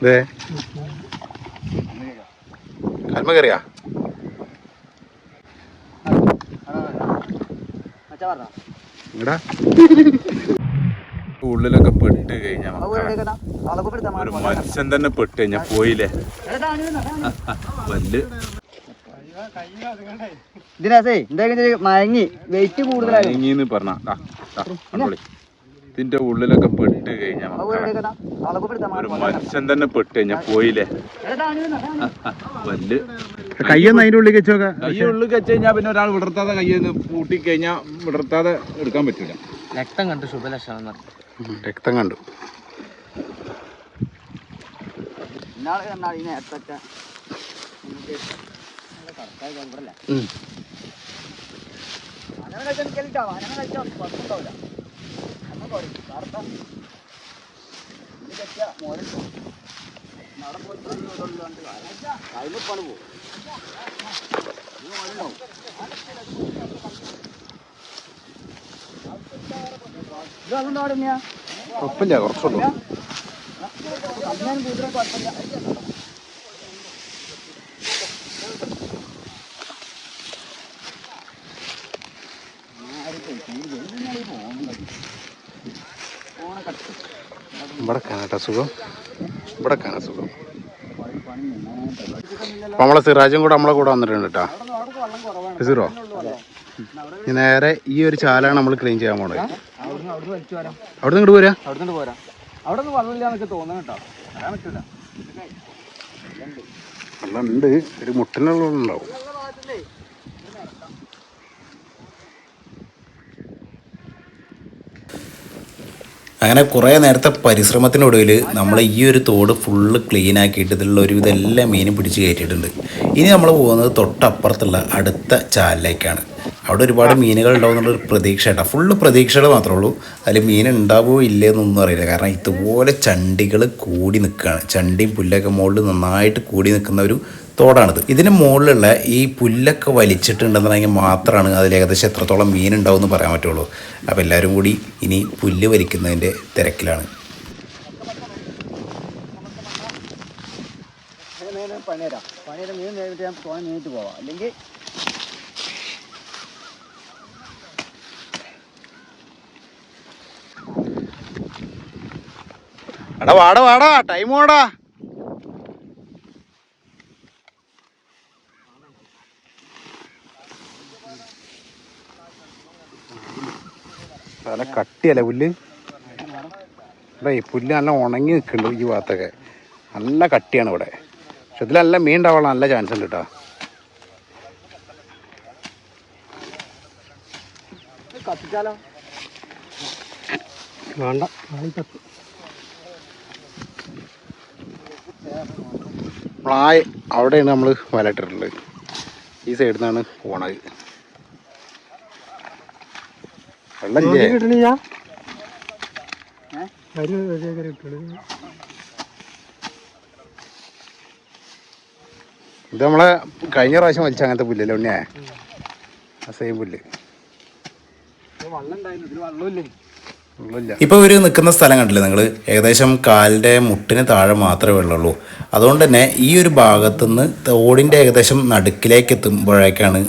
ഇതേ കൽമ കയറിയാ ഇങ്ങടാ ഉള്ളിലൊക്കെ പെട്ട് കഴിഞ്ഞാ ഒരു മത്സ്യം തന്നെ പെട്ട് കഴിഞ്ഞാ പോയില്ലേ? വല്ല്. ഇതിനാസേ എന്താ മയങ്ങി. വെയിറ്റ് കൂടുതലായി. മയങ്ങീന്ന് പറഞ്ഞ. കണ്ടോളി. ഇതിന്റെ ഉള്ളിലൊക്കെ പെട്ട് കഴിഞ്ഞാ മക്കളെ. ഒരു മനുഷ്യൻ തന്നെ പെട്ട് കഴിഞ്ഞാ പോയില്ലേ? വല്ല്. കയ്യൊന്നും അതിന്റെ ഉള്ളിൽ വെച്ചോക്ക കൈ ഉള്ളിൽ വെച്ച് കഴിഞ്ഞാൽ പിന്നെ ഒരാൾ വിടർത്താതെ കയ്യിൽ പൂട്ടി കഴിഞ്ഞാൽ വിടർത്താതെ എടുക്കാൻ പറ്റൂല. രക്തം കണ്ടു ശുഭലക്ഷണം. രക്തം കണ്ടു. കണ്ടാ നേരത്തെ കുഴപ്പമില്ല കുറച്ചുള്ളൂ. ഇവിടെ കാണാട്ടോ സുഖം. ഇവിടെ കാണാൻ സുഖം. അപ്പൊ നമ്മളെ സിറാജും കൂടെ നമ്മളെ കൂടെ വന്നിട്ടുണ്ട് കേട്ടോ. സിറോ നേരെ ഈ ഒരു ചാലാണ് നമ്മൾ ക്ലീൻ ചെയ്യാൻ പോണത്. അവിടെ നിന്ന് പോരാ? അവിടെ നിന്ന് വെള്ളമില്ല എന്നൊക്കെ തോന്നുന്നു കേട്ടോ. ഉണ്ട്. ഒരു മുട്ടിനുള്ള ഉണ്ടാവും അങ്ങനെ കുറേ നേരത്തെ പരിശ്രമത്തിനൊടുവിൽ നമ്മൾ ഈ ഒരു തോട് ഫുള്ള് ക്ലീൻ ആക്കിയിട്ട് ഇതിലുള്ള ഒരു ഇതെല്ലാം മീനും പിടിച്ച് കയറ്റിയിട്ടുണ്ട്. ഇനി നമ്മൾ പോകുന്നത് തൊട്ടപ്പുറത്തുള്ള അടുത്ത ചാലിലേക്കാണ്. അവിടെ ഒരുപാട് മീനുകൾ ഉണ്ടാവുന്നുള്ളൊരു പ്രതീക്ഷ കേട്ടോ. ഫുള്ള് പ്രതീക്ഷകൾ മാത്രമേ ഉള്ളൂ. അതിൽ മീൻ ഉണ്ടാവുമോ ഇല്ലേ എന്നൊന്നും അറിയില്ല. കാരണം ഇതുപോലെ ചണ്ടികൾ കൂടി നിൽക്കുകയാണ് ചണ്ടിയും പുല്ലൊക്കെ മുകളിൽ നന്നായിട്ട് കൂടി നിൽക്കുന്ന ഒരു തോടാണിത് ഇതിന് മുകളിലുള്ള ഈ പുല്ലൊക്കെ വലിച്ചിട്ടുണ്ടെന്നുണ്ടെങ്കിൽ മാത്രമാണ് അതിൽ ഏകദേശം എത്രത്തോളം മീൻ ഉണ്ടാവും എന്ന് പറയാൻ പറ്റുള്ളൂ. അപ്പോൾ എല്ലാവരും കൂടി ഇനി പുല്ല് വലിക്കുന്നതിന്റെ തിരക്കിലാണ്. പണിയരാം മീൻ കഴിഞ്ഞിട്ട് ഞാൻ തോന്നി നീട്ട് പോവാം. അല്ലെങ്കിൽ എടാ വാടാ വാടാ. ടൈം വാടാ നല്ല കട്ടിയല്ല പുല്ല്? ഇവിടെ ഈ പുല്ല് നല്ല ഉണങ്ങി നിൽക്കുന്നുണ്ട് ഈ ഭാഗത്തൊക്കെ. നല്ല കട്ടിയാണ് ഇവിടെ. പക്ഷെ ഇതിൽ നല്ല മീൻ ഉണ്ടാവാനുള്ള നല്ല ചാൻസ് ഉണ്ട് കേട്ടോ വേണ്ട. പ്ലായ് അവിടെയാണ് നമ്മൾ വലയിട്ടിട്ടുള്ളത്. ഈ സൈഡിൽ നിന്നാണ് പോണത്. ഇത് നമ്മളെ കഴിഞ്ഞ പ്രാവശ്യം വലിച്ച അങ്ങനത്തെ പുല്ലല്ലേ ഉണ്ണിയേ? ആ സെയിം പുല്ല്. ഇപ്പൊ ഇവർ ഇപ്പോൾ ഇവർ നിൽക്കുന്ന സ്ഥലം കണ്ടില്ലേ നിങ്ങൾ ഏകദേശം കാലിന്റെ മുട്ടിന് താഴെ മാത്രമേ വെള്ളമുള്ളൂ. അതുകൊണ്ട് തന്നെ ഈ ഒരു ഭാഗത്തു നിന്ന് തോടിന്റെ ഏകദേശം നടുക്കിലേക്ക് എത്തുമ്പോഴേക്കാണ്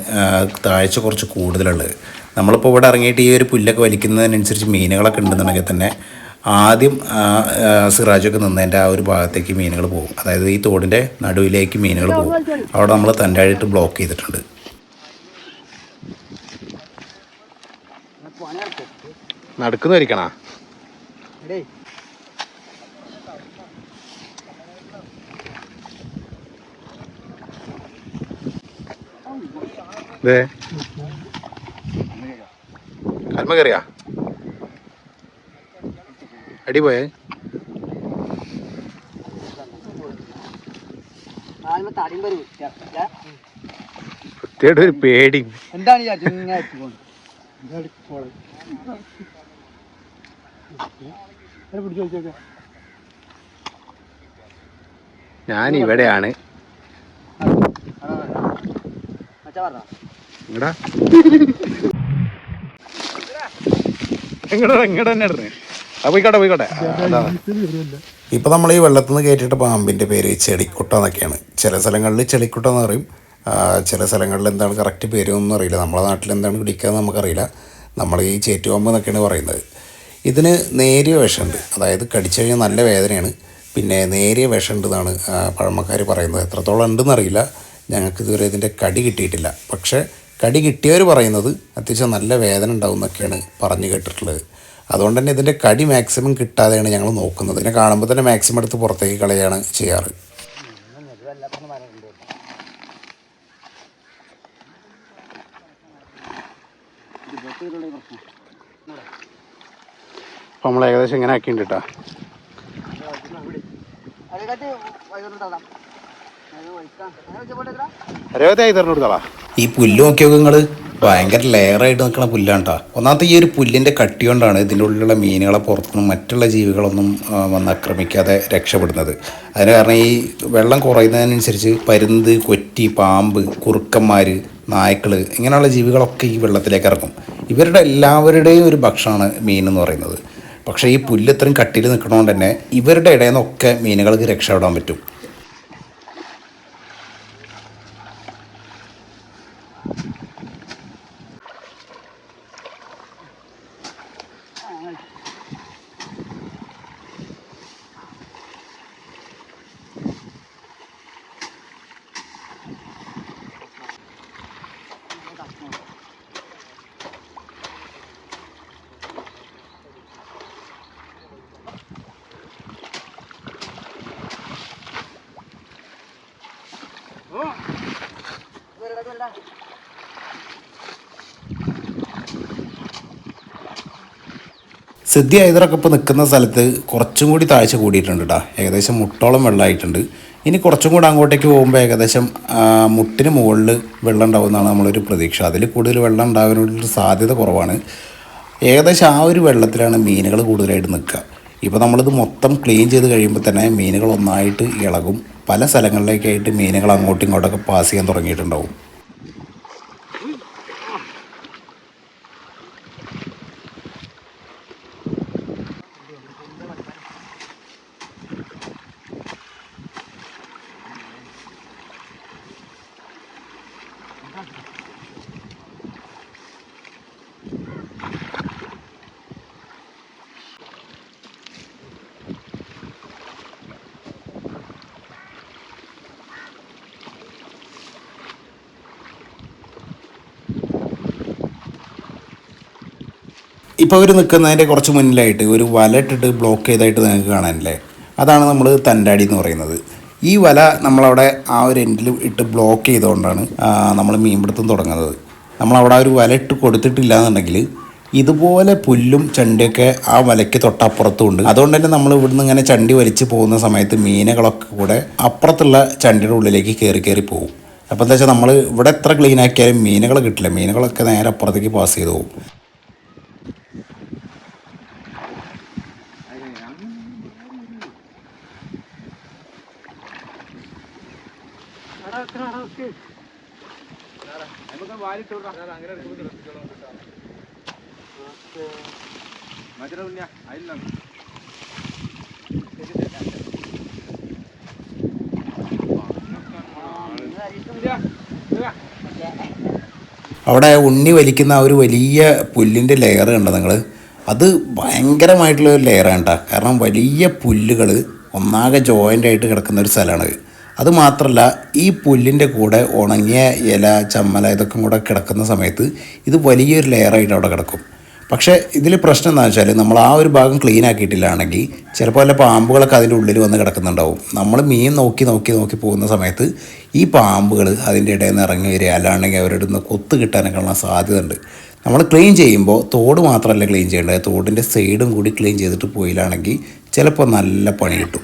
താഴ്ച കുറച്ച് കൂടുതലുള്ളത്. നമ്മളിപ്പോൾ ഇവിടെ ഇറങ്ങിയിട്ട് ഈ ഒരു പുല്ലൊക്കെ വലിക്കുന്നതിനനുസരിച്ച് മീനുകളൊക്കെ ഉണ്ടെന്നുണ്ടെങ്കിൽ തന്നെ ആദ്യം സിറാജൊക്കെ നിന്നതിന്റെ ആ ഒരു ഭാഗത്തേക്ക് മീനുകൾ പോകും. അതായത് ഈ തോടിന്റെ നടുവിലേക്ക് മീനുകൾ പോകും. അവിടെ നമ്മൾ തന്റെയായിട്ട് ബ്ലോക്ക് ചെയ്തിട്ടുണ്ട്. നടക്കുന്നതായിരിക്കണ? നടക്കും എടേ കൽമ കയറിയാ അടി പോയേ ആദ്യമേ തടിയും വരും ഇല്ല? കൃത്യമായിട്ട് ഒരു പേടി എന്താണ് ഞാൻ ഇവിടെയാണ്. മച്ചാ തന്നെ പോയിക്കോട്ടെ പോയിക്കോട്ടെ. അതാ ഇപ്പോൾ നമ്മൾ ഈ വെള്ളത്തിൽ നിന്ന് കയറ്റിയിട്ട് പാമ്പിന്റെ പേര് ചെളിക്കുട്ട എന്നൊക്കെയാണ്. ചില സ്ഥലങ്ങളിൽ ചെളിക്കുട്ട എന്ന് പറയും. ചില സ്ഥലങ്ങളിൽ എന്താണ് കറക്റ്റ് പേരൊന്നും അറിയില്ല. നമ്മുടെ നാട്ടിൽ എന്താണ് പിടിക്കുക നമുക്കറിയില്ല. നമ്മൾ ഈ ചേറ്റുപാമ്പ് എന്നൊക്കെയാണ് പറയുന്നത്. ഇതിന് നേരിയ വിഷമുണ്ട്. അതായത് കടിച്ചു കഴിഞ്ഞാൽ നല്ല വേദനയാണ്. പിന്നെ നേരിയ വിഷമുണ്ട് എന്നാണ് പഴമക്കാർ പറയുന്നത്. എത്രത്തോളം ഉണ്ടെന്നറിയില്ല ഞങ്ങൾക്ക് ഇതുവരെ ഇതിന്റെ കടി കിട്ടിയിട്ടില്ല. പക്ഷേ കടി കിട്ടിയവർ പറയുന്നത് അത്യാവശ്യം നല്ല വേദന ഉണ്ടാവും എന്നൊക്കെയാണ് പറഞ്ഞു കേട്ടിട്ടുള്ളത്. അതുകൊണ്ട് തന്നെ ഇതിന്റെ കടി മാക്സിമം കിട്ടാതെയാണ് ഞങ്ങൾ നോക്കുന്നത്. ഇതിനെ കാണുമ്പോൾ തന്നെ മാക്സിമം എടുത്ത് പുറത്തേക്ക് കളയാണ് ചെയ്യാറ്. അപ്പോൾ നമ്മൾ ഏകദേശം ഇങ്ങനെ ആക്കിയിട്ടുണ്ട് കേട്ടോ ഈ പുല്ല് നോക്കിയൊക്കെ നിങ്ങൾ. ഭയങ്കര ലെയറായിട്ട് നിൽക്കുന്ന പുല്ലാണ് കേട്ടോ ഒന്നാമത്തെ ഈ ഒരു പുല്ലിന്റെ കട്ടി കൊണ്ടാണ് ഇതിന്റെ ഉള്ളിലുള്ള മീനുകളെ പുറത്തുനിന്നും മറ്റുള്ള ജീവികളൊന്നും വന്ന് ആക്രമിക്കാതെ രക്ഷപ്പെടുന്നത്. അതിന് കാരണം ഈ വെള്ളം കുറയുന്നതിനനുസരിച്ച് പരുന്ത് കൊറ്റി പാമ്പ് കുറുക്കന്മാർ നായ്ക്കൾ ഇങ്ങനെയുള്ള ജീവികളൊക്കെ ഈ വെള്ളത്തിലേക്ക് ഇറങ്ങും. ഇവരുടെ എല്ലാവരുടെയും ഒരു ഭക്ഷണമാണ് മീൻ എന്ന് പറയുന്നത്. പക്ഷേ ഈ പുല്ല് ഇത്രയും കട്ടിയിൽ നിൽക്കണോണ്ട് തന്നെ ഇവരുടെ ഇടയിൽ നിന്നൊക്കെ മീനുകൾക്ക് രക്ഷപ്പെടാൻ പറ്റും. സിദ്ധി ഹൈദറൊക്കെ ഇപ്പോൾ നിൽക്കുന്ന സ്ഥലത്ത് കുറച്ചും കൂടി താഴ്ച കൂടിയിട്ടുണ്ട് കേട്ടോ ഏകദേശം മുട്ടോളം വെള്ളമായിട്ടുണ്ട്. ഇനി കുറച്ചും കൂടി അങ്ങോട്ടേക്ക് പോകുമ്പോൾ ഏകദേശം മുട്ടിന് മുകളിൽ വെള്ളം ഉണ്ടാവുമെന്നാണ് നമ്മളൊരു പ്രതീക്ഷ. അതിൽ കൂടുതൽ വെള്ളം ഉണ്ടാകാനുള്ള സാധ്യത കുറവാണ്. ഏകദേശം ആ ഒരു വെള്ളത്തിലാണ് മീനുകൾ കൂടുതലായിട്ട് നിൽക്കുക. ഇപ്പോൾ നമ്മളിത് മൊത്തം ക്ലീൻ ചെയ്ത് കഴിയുമ്പോൾ തന്നെ മീനുകൾ ഒന്നായിട്ട് ഇളകും. പല സ്ഥലങ്ങളിലേക്കായിട്ട് മീനുകൾ അങ്ങോട്ടും ഇങ്ങോട്ടൊക്കെ പാസ് ചെയ്യാൻ തുടങ്ങിയിട്ടുണ്ടാവും. ഇപ്പോൾ അവർ നിൽക്കുന്നതിന്റെ കുറച്ച് മുന്നിലായിട്ട് ഒരു വല ഇട്ടിട്ട് ബ്ലോക്ക് ചെയ്തായിട്ട് നിങ്ങൾക്ക് കാണാനില്ലേ? അതാണ് നമ്മൾ തന്റാടി എന്ന് പറയുന്നത്. ഈ വല നമ്മളവിടെ ആ ഒരു എൻഡിൽ ഇട്ട് ബ്ലോക്ക് ചെയ്തുകൊണ്ടാണ് നമ്മൾ മീൻപിടുത്തം തുടങ്ങുന്നത്. നമ്മളവിടെ ഒരു വല ഇട്ട് കൊടുത്തിട്ടില്ല എന്നുണ്ടെങ്കിൽ ഇതുപോലെ പുല്ലും ചണ്ടിയൊക്കെ ആ വലയ്ക്ക് തൊട്ടപ്പുറത്തും ഉണ്ട് അതുകൊണ്ട് തന്നെ നമ്മൾ ഇവിടുന്ന് ഇങ്ങനെ ചണ്ടി വലിച്ച് പോകുന്ന സമയത്ത് മീനുകളൊക്കെ കൂടെ അപ്പുറത്തുള്ള ചണ്ടിയുടെ ഉള്ളിലേക്ക് കയറി കയറി പോകും. അപ്പോൾ എന്താ വെച്ചാൽ നമ്മൾ ഇവിടെ എത്ര ക്ലീൻ ആക്കിയാലും മീനുകൾ കിട്ടില്ല. മീനുകളൊക്കെ നേരെ അപ്പുറത്തേക്ക് പാസ് ചെയ്ത് പോകും. അവിടെ ഉണ്ണി വലിക്കുന്ന ആ ഒരു വലിയ പുല്ലിന്റെ ലെയർ കണ്ടോ നിങ്ങൾ അത് ഭയങ്കരമായിട്ടുള്ള ഒരു ലെയറാണ് കേട്ടോ കാരണം വലിയ പുല്ലുകൾ ഒന്നാകെ ജോയിന്റ് ആയിട്ട് കിടക്കുന്ന ഒരു സ്ഥലമാണ് അത് മാത്രമല്ല ഈ പുല്ലിന്റെ കൂടെ ഉണങ്ങിയ ഇല ചമ്മല ഇതൊക്കെ കൂടെ കിടക്കുന്ന സമയത്ത് ഇത് വലിയൊരു ലെയറായിട്ട് അവിടെ കിടക്കും. പക്ഷേ ഇതിൽ പ്രശ്നം എന്താണെന്ന് വെച്ചാൽ നമ്മൾ ആ ഒരു ഭാഗം ക്ലീൻ ആക്കിയിട്ടില്ലാണെങ്കിൽ ചിലപ്പോൾ വല്ല പാമ്പുകളൊക്കെ അതിന്റെ ഉള്ളിൽ വന്ന് കിടക്കുന്നുണ്ടാവും. നമ്മൾ മീൻ നോക്കി നോക്കി നോക്കി പോകുന്ന സമയത്ത് ഈ പാമ്പുകൾ അതിന്റെ ഇടയിൽ നിന്ന് ഇറങ്ങി വരിക അല്ലാണ്ടെങ്കിൽ അവരുടെ നിന്ന് കൊത്ത് കിട്ടാനൊക്കെ ഉള്ള സാധ്യത ഉണ്ട് നമ്മൾ ക്ലീൻ ചെയ്യുമ്പോൾ തോട് മാത്രമല്ല ക്ലീൻ ചെയ്യേണ്ടത്. തോടിന്റെ സൈഡും കൂടി ക്ലീൻ ചെയ്തിട്ട് പോയില്ലാണെങ്കിൽ ചിലപ്പോൾ നല്ല പണി കിട്ടും.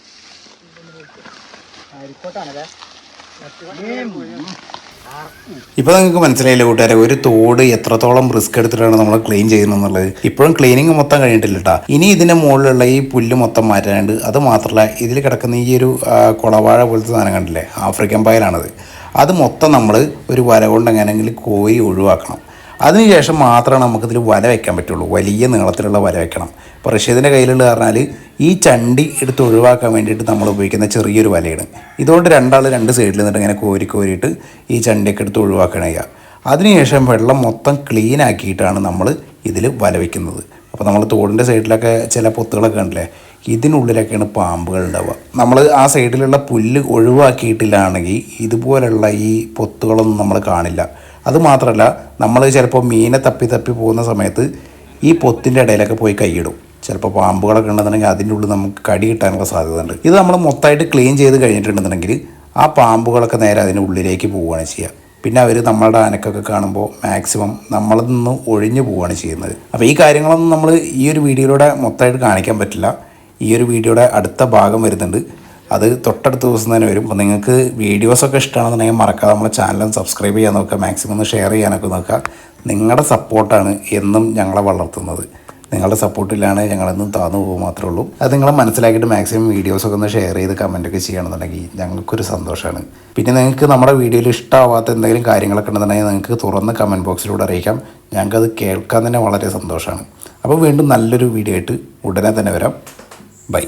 ഇപ്പോൾ നിങ്ങൾക്ക് മനസ്സിലായില്ല കൂട്ടുകാരെ ഒരു തോട് എത്രത്തോളം റിസ്ക് എടുത്തിട്ടാണ് നമ്മൾ ക്ലീൻ ചെയ്യുന്നത് ഇപ്പോഴും ക്ലീനിങ് മൊത്തം കഴിഞ്ഞിട്ടില്ല കേട്ടോ ഇനി ഇതിന്റെ മുകളിലുള്ള ഈ പുല്ല് മൊത്തം മാറ്റാനുണ്ട് അത് മാത്രമല്ല ഇതിൽ കിടക്കുന്ന ഈ ഒരു കുളവാഴ പോലത്തെ സാധനം കണ്ടില്ലേ? ആഫ്രിക്കൻ പായലാണത്. അത് മൊത്തം നമ്മൾ ഒരു വര കൊണ്ട് എങ്ങനെയെങ്കിലും കോരി ഒഴിവാക്കണം. അതിനുശേഷം മാത്രമാണ് നമുക്കിതിൽ വല വയ്ക്കാൻ പറ്റുള്ളൂ. വലിയ നീളത്തിലുള്ള വല വയ്ക്കണം ഇപ്പോൾ റഷീദിന്റെ കയ്യിലുള്ള പറഞ്ഞാൽ ഈ ചണ്ടി എടുത്ത് ഒഴിവാക്കാൻ വേണ്ടിയിട്ട് നമ്മൾ ഉപയോഗിക്കുന്ന ചെറിയൊരു വലയാണ്. ഇതുകൊണ്ട് രണ്ടാൾ രണ്ട് സൈഡിൽ നിന്നിട്ട് ഇങ്ങനെ കോരി കോരിയിട്ട് ഈ ചണ്ടിയൊക്കെ എടുത്ത് ഒഴിവാക്കണം ചെയ്യുക. അതിനുശേഷം വെള്ളം മൊത്തം ക്ലീൻ ആക്കിയിട്ടാണ് നമ്മൾ ഇതിൽ വല വയ്ക്കുന്നത് അപ്പോൾ നമ്മൾ തോടിന്റെ സൈഡിലൊക്കെ ചില പൊത്തുകളൊക്കെ ഉണ്ടല്ലേ ഇതിനുള്ളിലൊക്കെയാണ് പാമ്പുകൾ ഉണ്ടാവുക. നമ്മൾ ആ സൈഡിലുള്ള പുല്ല് ഒഴിവാക്കിയിട്ടില്ലാണെങ്കിൽ ഇതുപോലുള്ള ഈ പൊത്തുകളൊന്നും നമ്മൾ കാണില്ല. അത് മാത്രമല്ല നമ്മൾ ചിലപ്പോൾ മീനെ തപ്പി തപ്പി പോകുന്ന സമയത്ത് ഈ പൊത്തിന്റെ ഇടയിലൊക്കെ പോയി കൈയിടും. ചിലപ്പോൾ പാമ്പുകളൊക്കെ ഉണ്ടെന്നുണ്ടെങ്കിൽ അതിന്റെ ഉള്ളിൽ നമുക്ക് കടി കിട്ടാനുള്ള സാധ്യത ഉണ്ട് ഇത് നമ്മൾ മൊത്തമായിട്ട് ക്ലീൻ ചെയ്ത് കഴിഞ്ഞിട്ടുണ്ടെന്നുണ്ടെങ്കിൽ ആ പാമ്പുകളൊക്കെ നേരെ അതിന്റെ ഉള്ളിലേക്ക് പോവുകയാണ് ചെയ്യുക. പിന്നെ അവർ നമ്മളുടെ ആനക്കൊക്കെ കാണുമ്പോൾ മാക്സിമം നമ്മളിൽ നിന്ന് ഒഴിഞ്ഞു പോവുകയാണ് ചെയ്യുന്നത്. അപ്പോൾ ഈ കാര്യങ്ങളൊന്നും നമ്മൾ ഈ ഒരു വീഡിയോയിലൂടെ മൊത്തമായിട്ട് കാണിക്കാൻ പറ്റില്ല. ഈ ഒരു വീഡിയോയുടെ അടുത്ത ഭാഗം വരുന്നുണ്ട്. അത് തൊട്ടടുത്ത ദിവസം തന്നെ വരും. അപ്പോൾ നിങ്ങൾക്ക് വീഡിയോസൊക്കെ ഇഷ്ടമാണെന്നുണ്ടെങ്കിൽ മറക്കാതെ നമ്മുടെ ചാനൽ സബ്സ്ക്രൈബ് ചെയ്യാൻ നോക്കുക. മാക്സിമം ഒന്ന് ഷെയർ ചെയ്യാനൊക്കെ നോക്കുക. നിങ്ങളുടെ സപ്പോർട്ടാണ് എന്നും ഞങ്ങളെ വളർത്തുന്നത്. നിങ്ങളുടെ സപ്പോർട്ടിലാണ് ഞങ്ങളെന്നും താന്നു പോകും മാത്രമേ ഉള്ളൂ. അത് നിങ്ങളെ മനസ്സിലാക്കിയിട്ട് മാക്സിമം വീഡിയോസൊക്കെ ഒന്ന് ഷെയർ ചെയ്ത് കമന്റൊക്കെ ചെയ്യണമെന്നുണ്ടെങ്കിൽ ഞങ്ങൾക്കൊരു സന്തോഷമാണ് പിന്നെ നിങ്ങൾക്ക് നമ്മുടെ വീഡിയോയിൽ ഇഷ്ടമാവാത്ത എന്തെങ്കിലും കാര്യങ്ങളൊക്കെ ഉണ്ടെന്നുണ്ടെങ്കിൽ നിങ്ങൾക്ക് തുറന്ന് കമന്റ് ബോക്സിലൂടെ അറിയിക്കാം. ഞങ്ങൾക്കത് കേൾക്കാൻ തന്നെ വളരെ സന്തോഷമാണ് അപ്പോൾ വീണ്ടും നല്ലൊരു വീഡിയോ ആയിട്ട് ഉടനെ തന്നെ വരാം. ബൈ